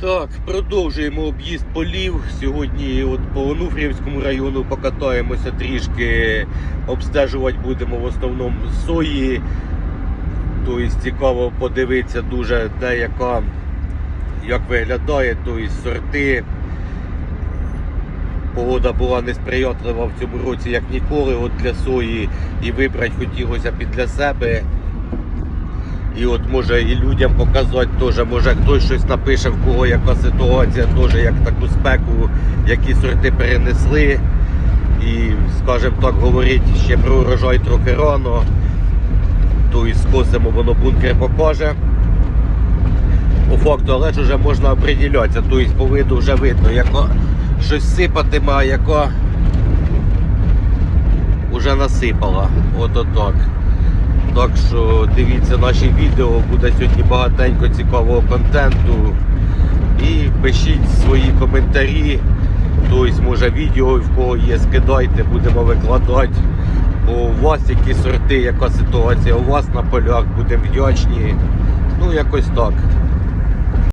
Так, продовжуємо об'їзд полів. Сьогодні от по Онуфрівському району покатаємося трішки, обстежувати будемо в основному сої. Тобто цікаво подивитися дуже деяка, як виглядає, тобто сорти. Погода була несприятлива в цьому році, як ніколи, от для сої. І вибрати хотілося під для себе. І от може і людям показати теж, може хтось щось напише, в кого яка ситуація, теж як таку спеку, які сорти перенесли. І, скажімо так, говорить ще про урожай трохи рано. Тобто скосимо, воно бункер покаже. По факту, але ж вже можна оприділятися, тобто по виду вже видно, яко щось сипатиме, яко вже насипала. От отак. Так що дивіться наші відео, буде сьогодні багатенько цікавого контенту. І пишіть свої коментарі. Тобто, може відео в кого є, скидайте, будемо викладати. Бо у вас які сорти, яка ситуація у вас на полях, будемо вдячні. Ну, якось так.